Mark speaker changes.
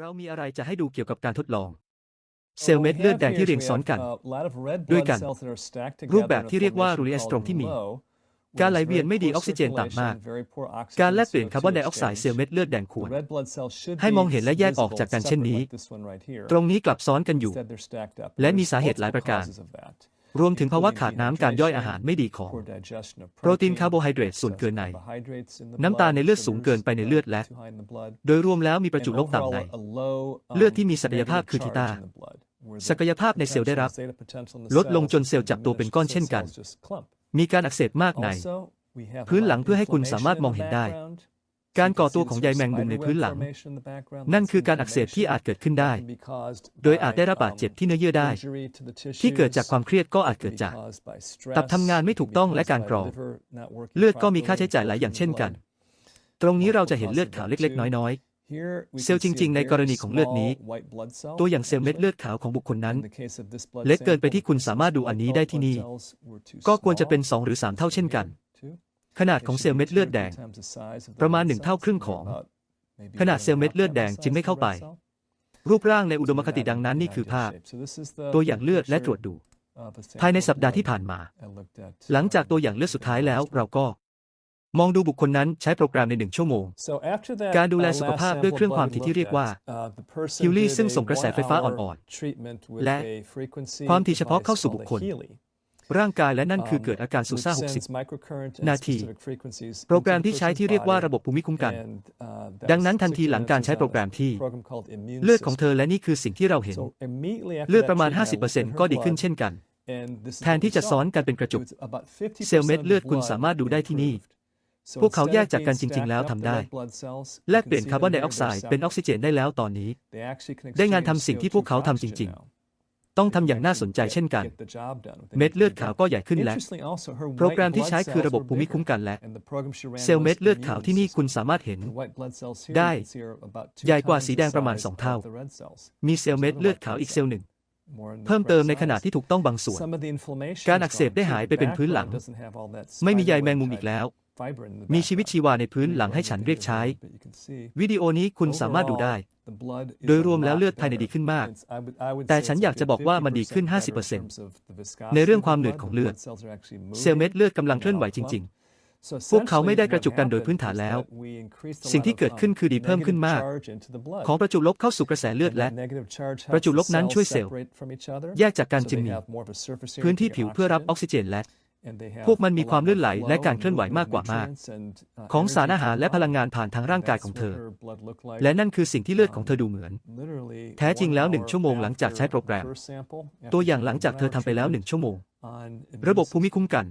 Speaker 1: เรามีอะไรจะให้ดูเกี่ยวกับการทดลอง เซลล์เม็ดเลือดแดงที่เรียงซ้อนกัน ด้วยกัน รูปแบบที่เรียกว่า Rheostrom ที่มี การไหลเวียนไม่ดีออกซิเจนต่ำมาก การแลกเปลี่ยนคาร์บอนไดออกไซด์เซลล์เม็ดเลือดแดงควรให้มองเห็นและแยกออกจากกันเช่นนี้ ตรงนี้กลับซ้อนกันอยู่ และมีสาเหตุหลายประการ รวมถึงภาวะขาดน้ำการย่อยอาหารไม่ดีของ โปรตีนคาร์โบไฮเดรตส่วนเกินใน น้ำตาลในเลือดสูงเกินไปในเลือดและ โดยรวมแล้วมีประจุลบต่ำใน เลือดที่มีศักยภาพคือทีตา ศักยภาพในเซลล์ได้รับ ลดลงจนเซลล์จับตัวเป็นก้อนเช่นกัน มีการอักเสบมากใน พื้นหลังเพื่อให้คุณสามารถมองเห็นได้ การก่อตัวของใยแมงมุมในพื้นหลัง นั่นคือการอักเสบที่อาจเกิดขึ้นได้ โดยอาจได้รับบาดเจ็บที่เนื้อเยื่อได้ ที่เกิดจากความเครียดก็อาจเกิดจาก ตับทำงานไม่ถูกต้องและการกรองเลือดก็มีค่าใช้จ่ายหลายอย่างเช่นกัน ตรงนี้เราจะเห็นเลือดขาวเล็กๆ น้อยๆ
Speaker 2: เซลล์จริงๆ ในกรณีของเลือดนี้ ตั
Speaker 1: ว
Speaker 2: อ
Speaker 1: ย่าง
Speaker 2: เซล
Speaker 1: ล์
Speaker 2: เม็ดเลือด
Speaker 1: ดขาวของบุคคลนั้น
Speaker 2: เล็กเกินไปที่คุณสามารถดูอันนี้ได้ที่นี่
Speaker 1: ก็ควรจะเป็น 2 หรือ 3 เท่าเช่นกัน ขนาดของเซลล์เม็ดเลือดแดง ประมาณหนึ่งเท่าครึ่งของ ขนาดเซลล์เม็ดเลือดแดงจึงไม่เข้าไป รูปร่างในอุดมคติดังนั้นนี่คือภาพ ตัวอย่างเลือดและตรวจดู ภายในสัปดาห์ที่ผ่านมา หลังจากตัวอย่างเลือดสุดท้ายแล้วเราก็มองดูบุคคลนั้นใช้โปรแกรมในหนึ่งชั่วโมง
Speaker 2: การดูแลสุขภาพด้วยเครื่องความถี่ที่เรียกว่า
Speaker 1: ฮิล
Speaker 2: ลี่
Speaker 1: ซึ่งส่งกระแสไฟ
Speaker 2: ฟ้า
Speaker 1: อ่
Speaker 2: อนน
Speaker 1: และ
Speaker 2: ความถี่เฉพาะเข้าสู่บุคคล
Speaker 1: ร่างกายและนั่นคือเกิดอาการซูซ่า
Speaker 2: 60 นาที
Speaker 1: โปรแกรมที่ใช้ที่เรียกว่าระบบภูมิคุ้มกัน ดังนั้นทันทีหลังการใช้โปรแกรมที่ เลือดของเธอและนี่คือสิ่งที่เราเห็น เลือดประมาณ 50%ก็ดีขึ้นเช่นกัน แทนที่จะซ้อนกันเป็นกระจุก เซลล์เม็ดเลือดคุณสามารถดูได้ที่นี่ พวกเขาแยกจากกันจริง ๆ แล้วทำได้ แลกเปลี่ยนคาร์บอนไดออกไซด์เป็นออกซิเจนได้แล้วตอนนี้
Speaker 2: ได้งานทำสิ่งที่พวกเขาทำจริง
Speaker 1: ต้องทำอย่างน่าสนใจเช่นกัน
Speaker 2: ๆ
Speaker 1: เม็ดเลือดขาวก็ใหญ่ขึ้นและ
Speaker 2: โปรแกรมที่ใช้คือระบบภูมิคุ้มกันและ
Speaker 1: เซลล์เม็ดเลือดขาวที่นี่คุณสามารถเห็น
Speaker 2: ได้
Speaker 1: ใหญ่กว่าสีแดงประมาณสองเท่า มีเซลล์เม็ดเลือดขาวอีกเซลล์หนึ่ง เพิ่มเติมในขนาดที่ถูกต้องบางส่วน
Speaker 2: การอักเสบได้หายไปเป็นพื้นหลัง
Speaker 1: ไม่มีใยแมงมุมอีกแล้ว มีชีวิตชีวาในพื้นหลังให้ฉันเรียกใช้ วิดีโอนี้คุณสามารถดูได้
Speaker 2: โดยรวมแล้วเลือดภายในดีขึ้นมาก
Speaker 1: แต่ฉันอยากจะบอกว่ามันดีขึ้น 50%ในเรื่องความหนืดของเลือด เซลล์เม็ดเลือดกำลังเคลื่อนไหวจริง
Speaker 2: ๆพวกเขาไม่ได้กระจุกกันโดยพื้นฐานแล้ว
Speaker 1: สิ่งที่เกิดขึ้นคือดีเพิ่มขึ้นมาก ของประจุลบเข้าสู่กระแสเลือดและ ประจุลบนั้นช่วยเซลล์ แยกจากกันจึงมี พื้นที่ผิวเพื่อรับออกซิเจนและ พวกมันมีความลื่นไหลและการเคลื่อนไหวมากกว่ามาก ของสารอาหารและพลังงานผ่านทางร่างกายของเธอ และนั่นคือสิ่งที่เลือดของเธอดูเหมือน แท้จริงแล้วหนึ่งชั่วโมงหลังจากใช้โปรแกรม ตัวอย่างหลังจากเธอทำไปแล้วหนึ่งชั่วโมง ระบบภูมิคุ้มกัน